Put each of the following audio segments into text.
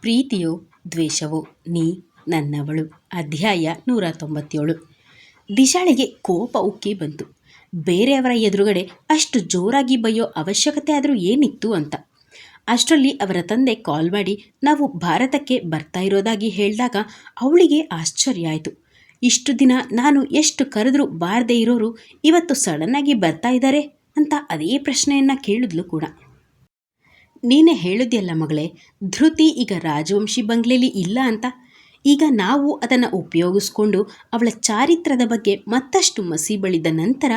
ಪ್ರೀತಿಯೋ ದ್ವೇಷವೋ ನೀ ನನ್ನವಳು. ಅಧ್ಯಾಯ ನೂರ ತೊಂಬತ್ತೇಳು. ದಿಶಾಳಿಗೆ ಕೋಪ ಉಕ್ಕಿ ಬಂತು. ಬೇರೆಯವರ ಎದುರುಗಡೆ ಅಷ್ಟು ಜೋರಾಗಿ ಬೈಯೋ ಅವಶ್ಯಕತೆ ಆದರೂ ಏನಿತ್ತು ಅಂತ. ಅಷ್ಟರಲ್ಲಿ ಅವರ ತಂದೆ ಕಾಲ್ ಮಾಡಿ, ನಾವು ಭಾರತಕ್ಕೆ ಬರ್ತಾ ಇರೋದಾಗಿ ಹೇಳಿದಾಗ ಅವಳಿಗೆ ಆಶ್ಚರ್ಯ ಆಯಿತು. ಇಷ್ಟು ದಿನ ನಾನು ಎಷ್ಟು ಕರೆದರೂ ಬಾರದೇ ಇರೋರು ಇವತ್ತು ಸಡನ್ನಾಗಿ ಬರ್ತಾ ಇದ್ದಾರೆ? ಅಂತ ಅದೇ ಪ್ರಶ್ನೆಯನ್ನು ಕೇಳಿದ್ಲು ಕೂಡ. ನೀನೇ ಹೇಳಿದ್ಯಲ್ಲ ಮಗಳೇ, ಧೃತಿ ಈಗ ರಾಜವಂಶಿ ಬಂಗ್ಲೆಲಿ ಇಲ್ಲ ಅಂತ. ಈಗ ನಾವು ಅದನ್ನು ಉಪಯೋಗಿಸ್ಕೊಂಡು ಅವಳ ಚಾರಿತ್ರದ ಬಗ್ಗೆ ಮತ್ತಷ್ಟು ಮಸಿ ಬಳಿದ ನಂತರ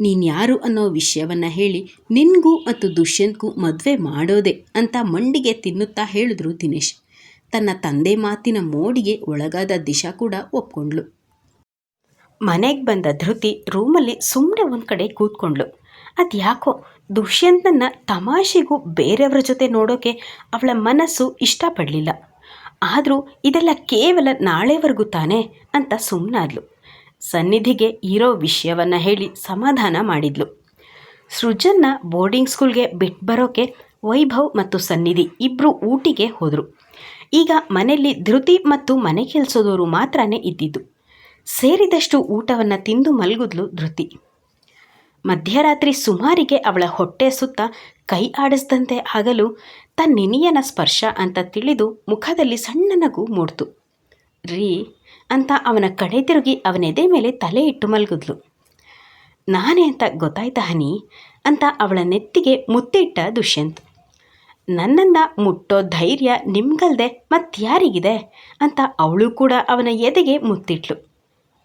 ನೀನ್ಯಾರು ಅನ್ನೋ ವಿಷಯವನ್ನು ಹೇಳಿ ನಿನಗೂ ಮತ್ತು ದುಷ್ಯಂತ್ಗೂ ಮದುವೆ ಮಾಡೋದೆ ಅಂತ ಮಂಡಿಗೆ ತಿನ್ನುತ್ತಾ ಹೇಳಿದ್ರು ದಿನೇಶ್. ತನ್ನ ತಂದೆ ಮಾತಿನ ಮೋಡಿಗೆ ಒಳಗಾದ ದಿಶಾ ಕೂಡ ಒಪ್ಕೊಂಡ್ಳು ಮನೆಗೆ ಬಂದ ಧೃತಿ ರೂಮಲ್ಲಿ ಸುಮ್ಮನೆ ಒಂದು ಕಡೆ ಕೂತ್ಕೊಂಡ್ಳು ಅದು ಯಾಕೋ ದುಷ್ಯಂತನ ತಮಾಷೆಗೂ ಬೇರೆಯವರ ಜೊತೆ ನೋಡೋಕೆ ಅವಳ ಮನಸ್ಸು ಇಷ್ಟಪಡಲಿಲ್ಲ. ಆದರೂ ಇದೆಲ್ಲ ಕೇವಲ ನಾಳೆವರೆಗೂ ತಾನೇ ಅಂತ ಸುಮ್ಮನಾದ್ಲು ಸನ್ನಿಧಿಗೆ ಇರೋ ವಿಷಯವನ್ನು ಹೇಳಿ ಸಮಾಧಾನ ಮಾಡಿದ್ಲು. ಸೃಜನ್ನ ಬೋರ್ಡಿಂಗ್ ಸ್ಕೂಲ್ಗೆ ಬಿಟ್ಟು ಬರೋಕೆ ವೈಭವ್ ಮತ್ತು ಸನ್ನಿಧಿ ಇಬ್ಬರು ಊಟಿಗೆ ಹೋದರು. ಈಗ ಮನೆಯಲ್ಲಿ ಧೃತಿ ಮತ್ತು ಮನೆ ಕೆಲಸದವರು ಮಾತ್ರನೇ ಇದ್ದಿದ್ದು. ಸೇರಿದಷ್ಟು ಊಟವನ್ನು ತಿಂದು ಮಲಗಿದ್ಲು ಧೃತಿ. ಮಧ್ಯರಾತ್ರಿ ಸುಮಾರಿಗೆ ಅವಳ ಹೊಟ್ಟೆ ಸುತ್ತ ಕೈ ಆಡಿಸ್ದಂತೆ ಆಗಲು ತನ್ನಿನಿಯನ ಸ್ಪರ್ಶ ಅಂತ ತಿಳಿದು ಮುಖದಲ್ಲಿ ಸಣ್ಣ ನಗು ಮೂಡ್ತು. ರೀ, ಅಂತ ಅವನ ಕಡೆ ತಿರುಗಿ ಅವನೆದೆ ಮೇಲೆ ತಲೆ ಇಟ್ಟು ಮಲಗಿದ್ಲು. ನಾನೇ ಅಂತ ಗೊತ್ತಾಯ್ತಾ ಹನಿ, ಅಂತ ಅವಳ ನೆತ್ತಿಗೆ ಮುತ್ತಿಟ್ಟ ದುಷ್ಯಂತ್. ನನ್ನನ್ನು ಮುಟ್ಟೋ ಧೈರ್ಯ ನಿಮ್ಗಲ್ದೆ ಮತ್ತಾರಿಗಿದೆ ಅಂತ ಅವಳು ಕೂಡ ಅವನ ಎದೆಗೆ ಮುತ್ತಿಟ್ಲು.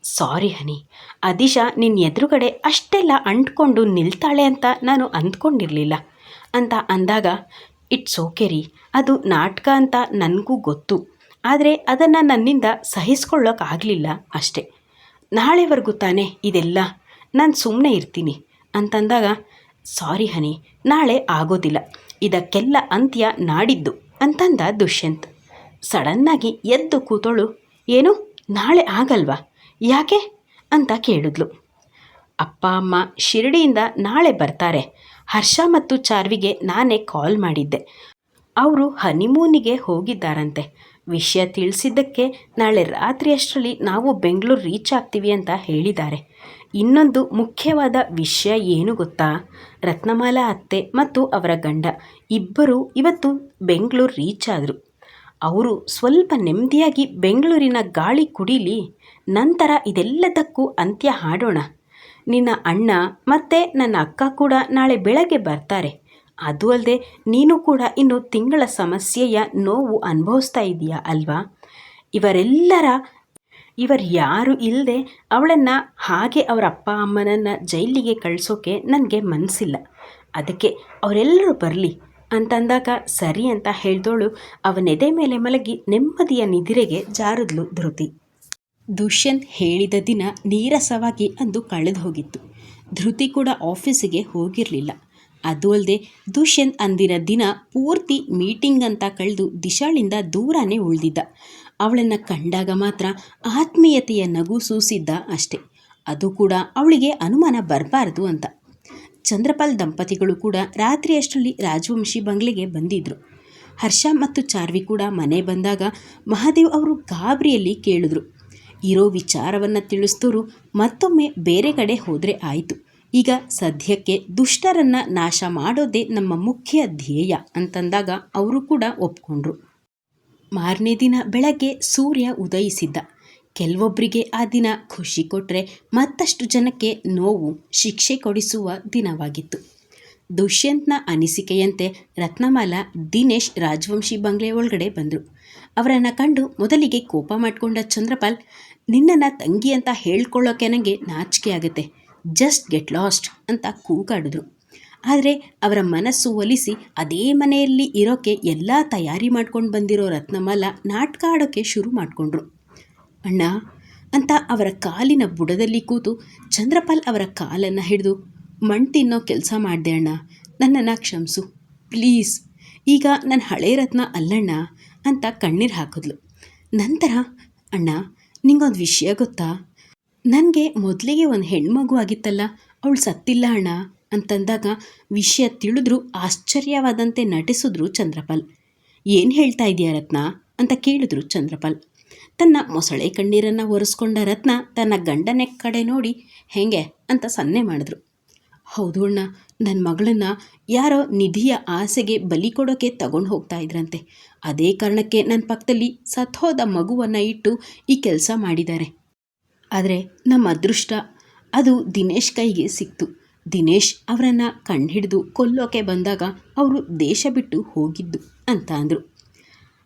ಸಾರಿ ಹನಿ ಅದಿಶಾ ನಿನ್ನ ಎದುರುಗಡೆ ಅಷ್ಟೆಲ್ಲ ಅಂಟ್ಕೊಂಡು ನಿಲ್ತಾಳೆ ಅಂತ ನಾನು ಅಂದ್ಕೊಂಡಿರಲಿಲ್ಲ. ಅಂತ ಅಂದಾಗ, ಇಟ್ಸ್ ಓಕೆ ರೀ, ಅದು ನಾಟಕ ಅಂತ ನನಗೂ ಗೊತ್ತು. ಆದರೆ ಅದನ್ನು ನನ್ನಿಂದ ಸಹಿಸ್ಕೊಳ್ಳೋಕ್ಕಾಗಲಿಲ್ಲ ಅಷ್ಟೆ. ನಾಳೆವರೆಗೂ ತಾನೇ ಇದೆಲ್ಲ? ನಾನು ಸುಮ್ಮನೆ ಇರ್ತೀನಿ. ಅಂತಂದಾಗ, ಸಾರಿ ಹನಿ, ನಾಳೆ ಆಗೋದಿಲ್ಲ. ಇದಕ್ಕೆಲ್ಲ ಅಂತ್ಯ ನಾಡಿದ್ದು. ಅಂತಂದ ದುಷ್ಯಂತ್. ಸಡನ್ನಾಗಿ ಎದ್ದು ಕೂತೋಳು, ಏನು? ನಾಳೆ ಆಗಲ್ವಾ? ಯಾಕೆ ಅಂತ ಕೇಳಿದ್ಲು. ಅಪ್ಪ, ಅಮ್ಮ ಶಿರಡಿಯಿಂದ ನಾಳೆ ಬರ್ತಾರೆ. ಹರ್ಷ ಮತ್ತು ಚಾರ್ವಿಗೆ ನಾನೇ ಕಾಲ್ ಮಾಡಿದ್ದೆ. ಅವರು ಹನಿಮೂನಿಗೆ ಹೋಗಿದ್ದಾರಂತೆ. ವಿಷಯ ತಿಳಿಸಿದ್ದಕ್ಕೆ ನಾಳೆ ರಾತ್ರಿ ಅಷ್ಟರಲ್ಲಿ ನಾವು ಬೆಂಗಳೂರು ರೀಚ್ ಆಗ್ತೀವಿ ಅಂತ ಹೇಳಿದ್ದಾರೆ. ಇನ್ನೊಂದು ಮುಖ್ಯವಾದ ವಿಷಯ ಏನು ಗೊತ್ತಾ? ರತ್ನಮಾಲಾ ಅತ್ತೆ ಮತ್ತು ಅವರ ಗಂಡ ಇಬ್ಬರು ಇವತ್ತು ಬೆಂಗಳೂರು ರೀಚ್ ಆದರು. ಅವರು ಸ್ವಲ್ಪ ನೆಮ್ಮದಿಯಾಗಿ ಬೆಂಗಳೂರಿನ ಗಾಳಿ ಕುಡೀಲಿ. ನಂತರ ಇದೆಲ್ಲದಕ್ಕೂ ಅಂತ್ಯ ಹಾಡೋಣ. ನಿನ್ನ ಅಣ್ಣ ಮತ್ತು ನನ್ನ ಅಕ್ಕ ಕೂಡ ನಾಳೆ ಬೆಳಗ್ಗೆ ಬರ್ತಾರೆ. ಅದು ಅಲ್ಲದೆ ನೀನು ಕೂಡ ಇನ್ನು ತಿಂಗಳ ಸಮಸ್ಯೆಯ ನೋವು ಅನುಭವಿಸ್ತಾ ಇದೆಯಾ ಅಲ್ವಾ? ಇವರೆಲ್ಲರ, ಇವರು ಯಾರು ಇಲ್ಲದೆ ಅವಳನ್ನು ಹಾಗೆ ಅವರ ಅಪ್ಪ ಅಮ್ಮನನ್ನು ಜೈಲಿಗೆ ಕಳಿಸೋಕೆ ನನಗೆ ಮನಸ್ಸಿಲ್ಲ ಅದಕ್ಕೆ ಅವರೆಲ್ಲರೂ ಬರಲಿ ಅಂತಂದಾಗ ಸರಿ ಅಂತ ಹೇಳ್ದೋಳು. ಅವನೆದೆ ಮೇಲೆ ಮಲಗಿ ನೆಮ್ಮದಿಯ ನಿದಿರೆಗೆ ಜಾರಿದ್ಲು ಧೃತಿ. ದುಷ್ಯಂತ್ ಹೇಳಿದ ದಿನ ನೀರಸವಾಗಿ ಅಂದು ಕಳೆದು ಹೋಗಿತ್ತು. ಧೃತಿ ಕೂಡ ಆಫೀಸಿಗೆ ಹೋಗಿರಲಿಲ್ಲ. ಅದು ಅಲ್ಲದೆ ದುಷ್ಯಂತ್ ಅಂದಿನ ದಿನ ಪೂರ್ತಿ ಮೀಟಿಂಗ್ ಅಂತ ಕಳೆದು ದಿಶಾಳಿಂದ ದೂರನೇ ಉಳಿದಿದ್ದ. ಅವಳನ್ನು ಕಂಡಾಗ ಮಾತ್ರ ಆತ್ಮೀಯತೆಯ ನಗು ಸೂಸಿದ್ದ ಅಷ್ಟೆ. ಅದು ಕೂಡ ಅವಳಿಗೆ ಅನುಮಾನ ಬರಬಾರ್ದು ಅಂತ. ಚಂದ್ರಪಾಲ್ ದಂಪತಿಗಳು ಕೂಡ ರಾತ್ರಿಯಷ್ಟರಲ್ಲಿ ರಾಜವಂಶಿ ಬಂಗ್ಲೆಗೆ ಬಂದಿದ್ದರು ಹರ್ಷ ಮತ್ತು ಚಾರ್ವಿ ಕೂಡ ಮನೆ ಬಂದಾಗ ಮಹಾದೇವ್ ಅವರು ಗಾಬರಿಯಲ್ಲಿ ಕೇಳಿದ್ರು. ಇರೋ ವಿಚಾರವನ್ನು ತಿಳಿಸಿದವರು ಮತ್ತೊಮ್ಮೆ ಬೇರೆ ಕಡೆ ಹೋದರೆ ಆಯಿತು. ಈಗ ಸದ್ಯಕ್ಕೆ ದುಷ್ಟರನ್ನು ನಾಶ ಮಾಡೋದೇ ನಮ್ಮ ಮುಖ್ಯ ಧ್ಯೇಯ ಅಂತಂದಾಗ ಅವರು ಕೂಡ ಒಪ್ಕೊಂಡ್ರು. ಮಾರನೇ ದಿನ ಬೆಳಗ್ಗೆ ಸೂರ್ಯ ಉದಯಿಸಿದ್ದ. ಕೆಲವೊಬ್ಬರಿಗೆ ಆ ದಿನ ಖುಷಿ ಕೊಟ್ಟರೆ ಮತ್ತಷ್ಟು ಜನಕ್ಕೆ ನೋವು, ಶಿಕ್ಷೆ ಕೊಡಿಸುವ ದಿನವಾಗಿತ್ತು. ದುಷ್ಯಂತ್ನ ಅನಿಸಿಕೆಯಂತೆ ರತ್ನಮಾಲ ದಿನೇಶ್ ರಾಜವಂಶಿ ಬಂಗ್ಲೆ ಒಳಗಡೆ ಬಂದರು. ಅವರನ್ನು ಕಂಡು ಮೊದಲಿಗೆ ಕೋಪ ಮಾಡಿಕೊಂಡ ಚಂದ್ರಪಾಲ್, ನಿನ್ನನ್ನು ತಂಗಿ ಅಂತ ಹೇಳ್ಕೊಳ್ಳೋಕೆ ನನಗೆ ನಾಚಿಕೆ ಆಗುತ್ತೆ. ಜಸ್ಟ್ ಗೆಟ್ ಲಾಸ್ಟ್ ಅಂತ ಕೂಗಾಡಿದ್ರು. ಆದರೆ ಅವರ ಮನಸ್ಸು ಒಲಿಸಿ ಅದೇ ಮನೆಯಲ್ಲಿ ಇರೋಕ್ಕೆ ಎಲ್ಲ ತಯಾರಿ ಮಾಡ್ಕೊಂಡು ಬಂದಿರೋ ರತ್ನಮಾಲ ನಾಟಕ ಆಡೋಕ್ಕೆ ಶುರು ಮಾಡಿಕೊಂಡ್ರು. ಅಣ್ಣ ಅಂತ ಅವರ ಕಾಲಿನ ಬುಡದಲ್ಲಿ ಕೂತು ಚಂದ್ರಪಾಲ್ ಅವರ ಕಾಲನ್ನು ಹಿಡಿದು, ಮಣ್ ತಿನ್ನೋ ಕೆಲಸ ಮಾಡಿದೆ ಅಣ್ಣ. ನನ್ನನ್ನು ಕ್ಷಮಿಸು. ಪ್ಲೀಸ್. ಈಗ ನನ್ನ ಹಳೆ ರತ್ನ ಅಲ್ಲಣ್ಣ. ಅಂತ ಕಣ್ಣೀರು ಹಾಕಿದ್ಲು. ನಂತರ, ಅಣ್ಣ, ನಿಂಗೊಂದು ವಿಷಯ ಗೊತ್ತಾ? ನನಗೆ ಮೊದಲಿಗೆ ಒಂದು ಹೆಣ್ಮಗು ಆಗಿತ್ತಲ್ಲ, ಅವಳು ಸತ್ತಿಲ್ಲ ಅಣ್ಣ ಅಂತಂದಾಗ ವಿಷಯ ತಿಳಿದ್ರು ಆಶ್ಚರ್ಯವಾದಂತೆ ನಟಿಸಿದ್ರು ಚಂದ್ರಪಾಲ್. ಏನು ಹೇಳ್ತಾ ಇದೆಯಾ ರತ್ನ? ಅಂತ ಕೇಳಿದ್ರು ಚಂದ್ರಪಾಲ್. ತನ್ನ ಮೊಸಳೆ ಕಣ್ಣೀರನ್ನು ಒರೆಸ್ಕೊಂಡ ರತ್ನ ತನ್ನ ಗಂಡನ ಕಡೆ ನೋಡಿ, ಹೆಂಗೆ? ಅಂತ ಸನ್ನೆ ಮಾಡಿದ್ರು. ಹೌದು ಅಣ್ಣ ನನ್ನ ಮಗಳನ್ನು ಯಾರೋ ನಿಧಿಯ ಆಸೆಗೆ ಬಲಿ ಕೊಡೋಕೆ ತಗೊಂಡು ಹೋಗ್ತಾ ಇದ್ರಂತೆ. ಅದೇ ಕಾರಣಕ್ಕೆ ನನ್ನ ಪಕ್ಕದಲ್ಲಿ ಸತ್ಹೋದ ಮಗುವನ್ನು ಇಟ್ಟು ಈ ಕೆಲಸ ಮಾಡಿದ್ದಾರೆ. ಆದರೆ ನಮ್ಮ ಅದೃಷ್ಟ, ಅದು ದಿನೇಶ್ ಕೈಗೆ ಸಿಕ್ತು. ದಿನೇಶ್ ಅವರನ್ನು ಕಂಡುಹಿಡಿದು ಕೊಲ್ಲೋಕೆ ಬಂದಾಗ ಅವರು ದೇಶ ಬಿಟ್ಟು ಹೋಗಿದ್ದು ಅಂತ ಅಂದರು.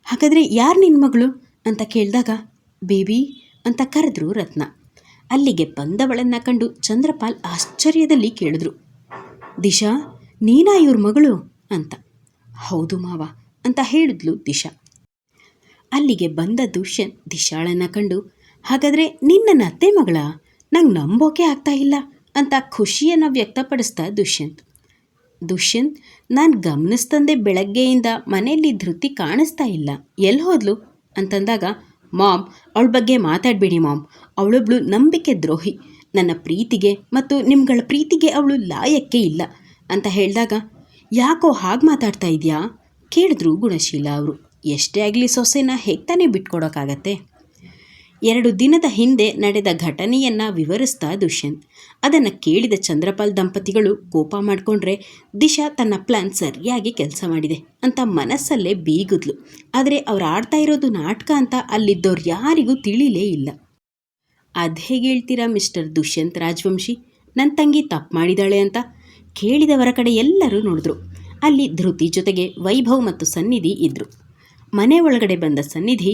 ಹಾಗಾದರೆ ಯಾರು ನಿನ್ನ ಮಗಳು? ಅಂತ ಕೇಳಿದಾಗ, ಬೇಬಿ ಅಂತ ಕರೆದ್ರು ರತ್ನ. ಅಲ್ಲಿಗೆ ಬಂದವಳನ್ನ ಕಂಡು ಚಂದ್ರಪಾಲ್ ಆಶ್ಚರ್ಯದಲ್ಲಿ ಕೇಳಿದ್ರು. ದಿಶಾ, ನೀನಾ ಇವ್ರ ಮಗಳು? ಅಂತ. ಹೌದು ಮಾವ, ಅಂತ ಹೇಳಿದ್ಲು ದಿಶಾ. ಅಲ್ಲಿಗೆ ಬಂದ ದುಷ್ಯನ್ ದಿಶಾಳನ್ನ ಕಂಡು, ಹಾಗಾದರೆ ನಿನ್ನ ಅತ್ತೆ ಮಗಳ? ನಂಗೆ ನಂಬೋಕೆ ಆಗ್ತಾ ಇಲ್ಲ ಅಂತ ಖುಷಿಯನ್ನು ವ್ಯಕ್ತಪಡಿಸ್ತಾ ದುಷ್ಯಂತ್ ದುಷ್ಯಂತ್ ನಾನು ಗಮನಿಸ್ತಂದೆ ಬೆಳಗ್ಗೆಯಿಂದ ಮನೆಯಲ್ಲಿ ಧೃತಿ ಕಾಣಿಸ್ತಾ ಇಲ್ಲ ಎಲ್ಲಿ ಹೋದ್ಲು? ಅಂತಂದಾಗ ಮಾಮ್, ಅವಳ ಬಗ್ಗೆ ಮಾತಾಡಬೇಡಿ ಮಾಮ್. ಅವಳೊಬ್ಳು ನಂಬಿಕೆ ದ್ರೋಹಿ. ನನ್ನ ಪ್ರೀತಿಗೆ ಮತ್ತು ನಿಮ್ಗಳ ಪ್ರೀತಿಗೆ ಅವಳು ಲಾಯಕ್ಕೆ ಇಲ್ಲ ಅಂತ ಹೇಳಿದಾಗ, ಯಾಕೋ ಹಾಗೆ ಮಾತಾಡ್ತಾ ಇದೆಯಾ? ಕೇಳಿದ್ರು ಗುಣಶೀಲ ಅವರು. ಎಷ್ಟೇ ಆಗಲಿ ಸೊಸೆನ ಹೇಗೆ ಬಿಟ್ಕೊಡೋಕ್ಕಾಗತ್ತೆ. ಎರಡು ದಿನದ ಹಿಂದೆ ನಡೆದ ಘಟನೆಯನ್ನು ವಿವರಿಸ್ತಾ ದುಷ್ಯಂತ್. ಅದನ್ನು ಕೇಳಿದ ಚಂದ್ರಪಾಲ್ ದಂಪತಿಗಳು ಕೋಪ ಮಾಡಿಕೊಂಡ್ರೆ ದಿಶಾ ತನ್ನ ಪ್ಲ್ಯಾನ್ ಸರಿಯಾಗಿ ಕೆಲಸ ಮಾಡಿದೆ ಅಂತ ಮನಸ್ಸಲ್ಲೇ ಬೀಗುದ್ಲು. ಆದರೆ ಅವ್ರು ಆಡ್ತಾ ಇರೋದು ನಾಟಕ ಅಂತ ಅಲ್ಲಿದ್ದವ್ರು ಯಾರಿಗೂ ತಿಳಿಲೇ ಇಲ್ಲ. ಅದು ಹೇಗೆ ಹೇಳ್ತೀರಾ ಮಿಸ್ಟರ್ ದುಷ್ಯಂತ್ ರಾಜವಂಶಿ? ನನ್ನ ತಂಗಿ ತಪ್ಪು ಮಾಡಿದಾಳೆ ಅಂತ ಕೇಳಿದವರ ಕಡೆ ಎಲ್ಲರೂ ನೋಡಿದ್ರು. ಅಲ್ಲಿ ಧೃತಿ ಜೊತೆಗೆ ವೈಭವ್ ಮತ್ತು ಸನ್ನಿಧಿ ಇದ್ದರು ಮನೆ ಒಳಗಡೆ ಬಂದ ಸನ್ನಿಧಿ,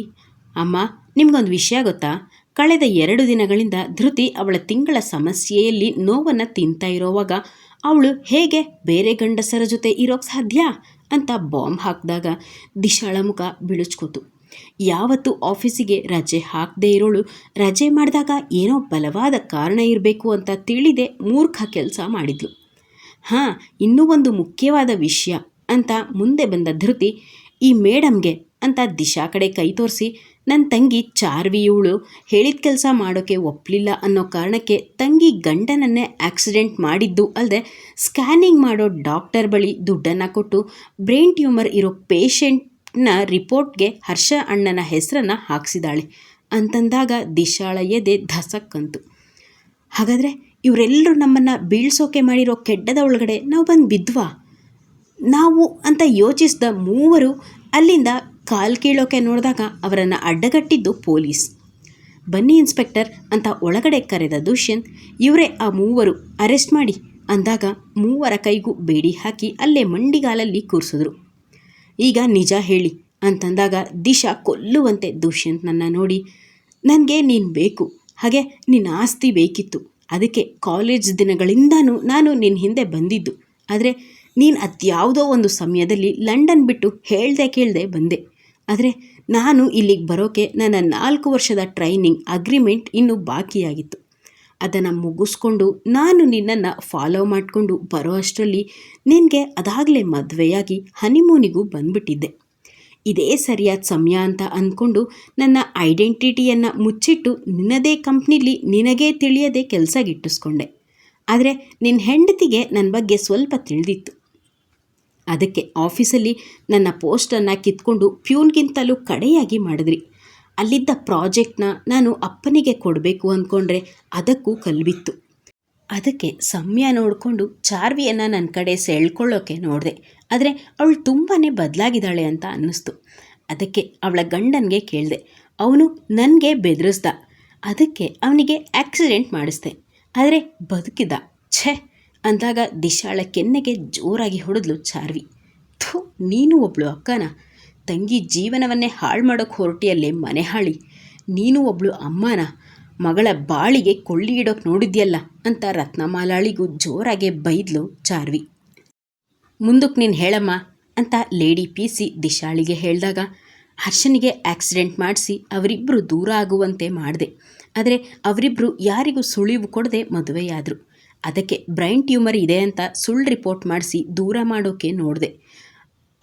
ಅಮ್ಮ ನಿಮ್ಗೊಂದು ವಿಷಯ ಗೊತ್ತಾ? ಕಳೆದ ಎರಡು ದಿನಗಳಿಂದ ಧೃತಿ ಅವಳ ತಿಂಗಳ ಸಮಸ್ಯೆಯಲ್ಲಿ ನೋವನ್ನು ತಿಂತಾ ಇರೋವಾಗ ಅವಳು ಹೇಗೆ ಬೇರೆ ಗಂಡಸರ ಜೊತೆ ಇರೋಕ್ಕೆ ಸಾಧ್ಯ? ಅಂತ ಬಾಂಬ್ ಹಾಕಿದಾಗ ದಿಶಾಳ ಮುಖ ಬಿಳುಚ್ಕೋತು. ಯಾವತ್ತು ಆಫೀಸಿಗೆ ರಜೆ ಹಾಕದೇ ಇರೋಳು, ರಜೆ ಮಾಡಿದಾಗ ಏನೋ ಬಲವಾದ ಕಾರಣ ಇರಬೇಕು ಅಂತ ತಿಳಿದೆ ಮೂರ್ಖ ಕೆಲಸ ಮಾಡಿದ್ಲು. ಹಾಂ, ಇನ್ನೂ ಒಂದು ಮುಖ್ಯವಾದ ವಿಷಯ ಅಂತ ಮುಂದೆ ಬಂದ ಧೃತಿ, ಈ ಮೇಡಮ್ಗೆ ಅಂತ ದಿಶಾ ಕಡೆ ಕೈ ತೋರಿಸಿ ನನ್ನ ತಂಗಿ ಚಾರ್ವಿಯವಳು ಹೇಳಿದ ಕೆಲಸ ಮಾಡೋಕ್ಕೆ ಒಪ್ಪಲಿಲ್ಲ ಅನ್ನೋ ಕಾರಣಕ್ಕೆ ತಂಗಿ ಗಂಡನನ್ನೇ ಆಕ್ಸಿಡೆಂಟ್ ಮಾಡಿದ್ದು ಅಲ್ಲದೆ ಸ್ಕ್ಯಾನಿಂಗ್ ಮಾಡೋ ಡಾಕ್ಟರ್ ಬಳಿ ದುಡ್ಡನ್ನು ಕೊಟ್ಟು ಬ್ರೈನ್ ಟ್ಯೂಮರ್ ಇರೋ ಪೇಷಂಟ್ನ ರಿಪೋರ್ಟ್ಗೆ ಹರ್ಷ ಅಣ್ಣನ ಹೆಸರನ್ನು ಹಾಕ್ಸಿದಾಳೆ ಅಂತಂದಾಗ ದಿಶಾಳ ಎದೆ ಧಸಕ್ಕಂತು. ಹಾಗಾದರೆ ಇವರೆಲ್ಲರೂ ನಮ್ಮನ್ನು ಬೀಳ್ಸೋಕೆ ಮಾಡಿರೋ ಕೆಡ್ಡದ ಒಳಗಡೆ ನಾವು ಬಂದು ಬಿದ್ವಾ? ನಾವು ಅಂತ ಯೋಚಿಸಿದ ಮೂವರು ಅಲ್ಲಿಂದ ಕಾಲು ಕೀಳೋಕೆ ನೋಡಿದಾಗ ಅವರನ್ನು ಅಡ್ಡಗಟ್ಟಿದ್ದು ಪೊಲೀಸ್. ಬನ್ನಿ ಇನ್ಸ್ಪೆಕ್ಟರ್ ಅಂತ ಒಳಗಡೆ ಕರೆದ ದುಷ್ಯಂತ್ ಇವರೇ ಆ ಮೂವರು ಅರೆಸ್ಟ್ ಮಾಡಿ ಅಂದಾಗ ಮೂವರ ಕೈಗೂ ಬೇಡಿ ಹಾಕಿ ಅಲ್ಲೇ ಮಂಡಿಗಾಲಲ್ಲಿ ಕೂರಿಸಿದ್ರು. ಈಗ ನಿಜ ಹೇಳಿ ಅಂತಂದಾಗ ದಿಶಾ ಕೊಲ್ಲುವಂತೆ ದುಷ್ಯಂತ್ನನ್ನು ನೋಡಿ, ನನಗೆ ನೀನು ಬೇಕು, ಹಾಗೆ ನಿನ್ನ ಆಸ್ತಿ ಬೇಕಿತ್ತು. ಅದಕ್ಕೆ ಕಾಲೇಜ್ ದಿನಗಳಿಂದನೂ ನಾನು ನಿನ್ನ ಹಿಂದೆ ಬಂದಿದ್ದು. ಆದರೆ ನೀನು ಅತ್ಯಾವುದೋ ಒಂದು ಸಮಯದಲ್ಲಿ ಲಂಡನ್ ಬಿಟ್ಟು ಹೇಳ್ದೆ ಕೇಳದೆ ಬಂದೆ. ಆದರೆ ನಾನು ಇಲ್ಲಿಗೆ ಬರೋಕ್ಕೆ ನನ್ನ ನಾಲ್ಕು ವರ್ಷದ ಟ್ರೈನಿಂಗ್ ಅಗ್ರಿಮೆಂಟ್ ಇನ್ನೂ ಬಾಕಿಯಾಗಿತ್ತು. ಅದನ್ನು ಮುಗಿಸ್ಕೊಂಡು ನಾನು ನಿನ್ನನ್ನು ಫಾಲೋ ಮಾಡಿಕೊಂಡು ಬರೋ ಅಷ್ಟರಲ್ಲಿ ನಿನಗೆ ಅದಾಗಲೇ ಮದುವೆಯಾಗಿ ಹನಿಮೂನಿಗೂ ಬಂದ್ಬಿಟ್ಟಿದ್ದೆ. ಇದೇ ಸರಿಯಾದ ಸಮಯ ಅಂತ ಅಂದ್ಕೊಂಡು ನನ್ನ ಐಡೆಂಟಿಟಿಯನ್ನು ಮುಚ್ಚಿಟ್ಟು ನಿನ್ನದೇ ಕಂಪ್ನಿಲಿ ನಿನಗೇ ತಿಳಿಯದೆ ಕೆಲಸ ಗಿಟ್ಟಿಸ್ಕೊಂಡೆ ಆದರೆ ನಿನ್ನ ಹೆಂಡತಿಗೆ ನನ್ನ ಬಗ್ಗೆ ಸ್ವಲ್ಪ ತಿಳಿದಿತ್ತು. ಅದಕ್ಕೆ ಆಫೀಸಲ್ಲಿ ನನ್ನ ಪೋಸ್ಟನ್ನು ಕಿತ್ಕೊಂಡು ಪ್ಯೂನ್ಗಿಂತಲೂ ಕಡೆಯಾಗಿ ಮಾಡಿದ್ರಿ. ಅಲ್ಲಿದ್ದ ಪ್ರಾಜೆಕ್ಟ್ನ ನಾನು ಅಪ್ಪನಿಗೆ ಕೊಡಬೇಕು ಅಂದ್ಕೊಂಡ್ರೆ ಅದಕ್ಕೂ ಕಲ್ಬಿತ್ತು. ಅದಕ್ಕೆ ಸಮಯ ನೋಡಿಕೊಂಡು ಚಾರ್ವಿಯನ್ನು ನನ್ನ ಕಡೆ ಸೆಳ್ಕೊಳ್ಳೋಕೆ ನೋಡಿದೆ. ಆದರೆ ಅವಳು ತುಂಬಾ ಬದಲಾಗಿದ್ದಾಳೆ ಅಂತ ಅನ್ನಿಸ್ತು. ಅದಕ್ಕೆ ಅವಳ ಗಂಡನಿಗೆ ಕೇಳಿದೆ. ಅವನು ನನಗೆ ಬೆದರಿಸ್ದ. ಅದಕ್ಕೆ ಅವನಿಗೆ ಆಕ್ಸಿಡೆಂಟ್ ಮಾಡಿಸ್ದೆ. ಆದರೆ ಬದುಕಿದ. ಛೇ! ಅಂದಾಗ ದಿಶಾಳ ಕೆನ್ನೆಗೆ ಜೋರಾಗಿ ಹೊಡೆದ್ಲು ಚಾರ್ವಿ. ಥು, ನೀನು ಒಬ್ಳು ಅಕ್ಕನ. ತಂಗಿ ಜೀವನವನ್ನೇ ಹಾಳು ಮಾಡೋಕ್ಕೆ ಹೊರಟಿಯಲ್ಲೇ ಮನೆ ಹಾಳಿ. ನೀನು ಒಬ್ಳು ಅಮ್ಮನ. ಮಗಳ ಬಾಳಿಗೆ ಕೊಳ್ಳಿ ಇಡೋಕೆ ನೋಡಿದ್ಯಲ್ಲ ಅಂತ ರತ್ನಮಾಲಾಳಿಗೂ ಜೋರಾಗೆ ಬೈದ್ಲು ಚಾರ್ವಿ. ಮುಂದಕ್ಕೆ ನೀನು ಹೇಳಮ್ಮ ಅಂತ ಲೇಡಿ ಪಿ ಸಿ ದಿಶಾಳಿಗೆ ಹೇಳಿದಾಗ ಹರ್ಷನಿಗೆ ಆಕ್ಸಿಡೆಂಟ್ ಮಾಡಿಸಿ ಅವರಿಬ್ಬರು ದೂರ ಆಗುವಂತೆ ಮಾಡಿದೆ. ಆದರೆ ಅವರಿಬ್ಬರು ಯಾರಿಗೂ ಸುಳಿವು ಕೊಡದೆ ಮದುವೆಯಾದರು. ಅದಕ್ಕೆ ಬ್ರೈನ್ ಟ್ಯೂಮರ್ ಇದೆ ಅಂತ ಸುಳ್ಳು ರಿಪೋರ್ಟ್ ಮಾಡಿಸಿ ದೂರ ಮಾಡೋಕೆ ನೋಡಿದೆ.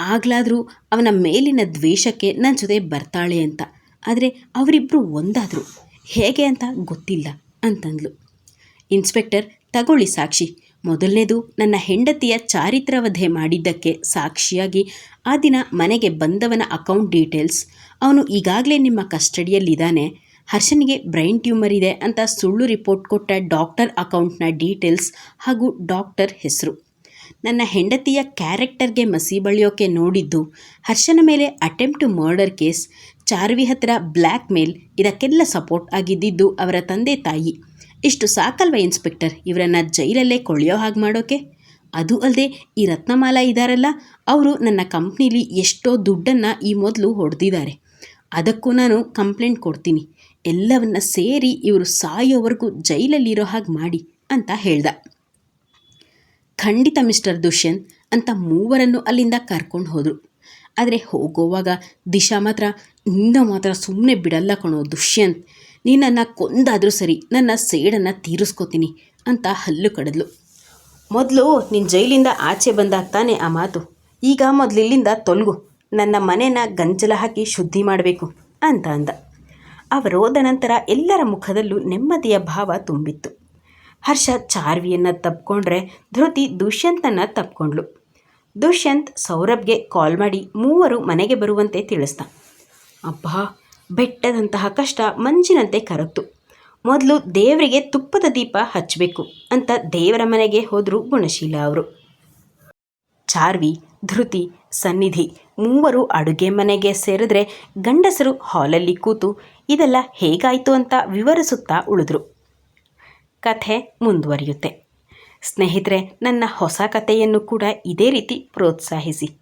ಆಗಲಾದರೂ ಅವನ ಮೇಲಿನ ದ್ವೇಷಕ್ಕೆ ನನ್ನ ಜೊತೆ ಬರ್ತಾಳೆ ಅಂತ. ಆದರೆ ಅವರಿಬ್ಬರು ಒಂದಾದರು. ಹೇಗೆ ಅಂತ ಗೊತ್ತಿಲ್ಲ ಅಂತಂದ್ಲು. ಇನ್ಸ್ಪೆಕ್ಟರ್, ತಗೊಳ್ಳಿ ಸಾಕ್ಷಿ. ಮೊದಲನೇದು ನನ್ನ ಹೆಂಡತಿಯ ಚಾರಿತ್ರವಧೆ ಮಾಡಿದ್ದಕ್ಕೆ ಸಾಕ್ಷಿಯಾಗಿ ಆ ದಿನ ಮನೆಗೆ ಬಂದವನ ಅಕೌಂಟ್ ಡೀಟೇಲ್ಸ್. ಅವನು ಈಗಾಗಲೇ ನಿಮ್ಮ ಕಸ್ಟಡಿಯಲ್ಲಿದ್ದಾನೆ. ಹರ್ಷನಿಗೆ ಬ್ರೈನ್ ಟ್ಯೂಮರ್ ಇದೆ ಅಂತ ಸುಳ್ಳು ರಿಪೋರ್ಟ್ ಕೊಟ್ಟ ಡಾಕ್ಟರ್ ಅಕೌಂಟ್ನ ಡೀಟೇಲ್ಸ್ ಹಾಗೂ ಡಾಕ್ಟರ್ ಹೆಸರು. ನನ್ನ ಹೆಂಡತಿಯ ಕ್ಯಾರೆಕ್ಟರ್ಗೆ ಮಸಿ ಬಳಿಯೋಕೆ ನೋಡಿದ್ದು ಹರ್ಷನ ಮೇಲೆ ಅಟೆಂಪ್ಟ್ ಮರ್ಡರ್ ಕೇಸ್, ಚಾರ್ವಿ ಹತ್ರ ಬ್ಲ್ಯಾಕ್ ಮೇಲ್ ಇದಕ್ಕೆಲ್ಲ ಸಪೋರ್ಟ್ ಆಗಿದ್ದಿದ್ದು ಅವರ ತಂದೆ ತಾಯಿ. ಇಷ್ಟು ಸಾಕಲ್ವ ಇನ್ಸ್ಪೆಕ್ಟರ್ ಇವರನ್ನು ಜೈಲಲ್ಲೇ ಕೊಳೆಯೋ ಹಾಗೆ ಮಾಡೋಕೆ? ಅದು ಅಲ್ಲದೆ ಈ ರತ್ನಮಾಲ ಇದ್ದಾರಲ್ಲ ಅವರು ನನ್ನ ಕಂಪ್ನೀಲಿ ಎಷ್ಟೋ ದುಡ್ಡನ್ನು ಈ ಮೊದಲು ಹೊಡೆದಿದ್ದಾರೆ. ಅದಕ್ಕೂ ನಾನು ಕಂಪ್ಲೇಂಟ್ ಕೊಡ್ತೀನಿ. ಎಲ್ಲವನ್ನ ಸೇರಿ ಇವರು ಸಾಯೋವರೆಗೂ ಜೈಲಲ್ಲಿರೋ ಹಾಗೆ ಮಾಡಿ ಅಂತ ಹೇಳ್ದ. ಖಂಡಿತ ಮಿಸ್ಟರ್ ದುಷ್ಯಂತ್ ಅಂತ ಮೂವರನ್ನು ಅಲ್ಲಿಂದ ಕರ್ಕೊಂಡು ಹೋದರು. ಆದರೆ ಹೋಗೋವಾಗ ದಿಶಾ ಮಾತ್ರ, ನಿನ್ನ ಮಾತ್ರ ಸುಮ್ಮನೆ ಬಿಡಲ್ಲ ಕಣೋ ದುಷ್ಯಂತ್. ನೀನನ್ನು ಕೊಂದಾದರೂ ಸರಿ ನನ್ನ ಸೇಡನ್ನು ತೀರಿಸ್ಕೋತೀನಿ ಅಂತ ಹಲ್ಲು ಕಡದ್ಲು. ಮೊದಲು ನಿನ್ನ ಜೈಲಿಂದ ಆಚೆ ಬಂದಾಗ ತಾನೇ ಆ ಮಾತು. ಈಗ ಮೊದಲು ಇಲ್ಲಿಂದ ತೊಲಗು. ನನ್ನ ಮನೆನ ಗಂಜಲ ಹಾಕಿ ಶುದ್ಧಿ ಮಾಡಬೇಕು ಅಂತ ಅಂದ. ಅವರೋದ ನಂತರ ಎಲ್ಲರ ಮುಖದಲ್ಲೂ ನೆಮ್ಮದಿಯ ಭಾವ ತುಂಬಿತ್ತು. ಹರ್ಷ ಚಾರ್ವಿಯನ್ನು ತಪ್ಕೊಂಡ್ರೆ ಧೃತಿ ದುಷ್ಯಂತನ್ನು ತಪ್ಕೊಂಡ್ಳು. ದುಷ್ಯಂತ್ ಸೌರಭ್ಗೆ ಕಾಲ್ ಮಾಡಿ ಮೂವರು ಮನೆಗೆ ಬರುವಂತೆ ತಿಳಿಸ್ದ. ಅಬ್ಬಾ, ಬೆಟ್ಟದಂತಹ ಕಷ್ಟ ಮಂಜಿನಂತೆ ಕರತ್ತು. ಮೊದಲು ದೇವರಿಗೆ ತುಪ್ಪದ ದೀಪ ಹಚ್ಚಬೇಕು ಅಂತ ದೇವರ ಮನೆಗೆ ಹೋದರು ಗುಣಶೀಲ ಅವರು. ಚಾರ್ವಿ ಧೃತಿ, ಸನ್ನಿಧಿ. ಮೂವರು ಅಡುಗೆ ಮನೆಗೆ ಸೇರಿದ್ರೆ ಗಂಡಸರು ಹಾಲಲ್ಲಿ ಕೂತು ಇದೆಲ್ಲ ಹೇಗಾಯಿತು ಅಂತ ವಿವರಿಸುತ್ತಾ ಉಳಿದ್ರು. ಕಥೆ ಮುಂದುವರಿಯುತ್ತೆ. ಸ್ನೇಹಿತರೆ, ನನ್ನ ಹೊಸ ಕಥೆಯನ್ನು ಕೂಡ ಇದೇ ರೀತಿ ಪ್ರೋತ್ಸಾಹಿಸಿ.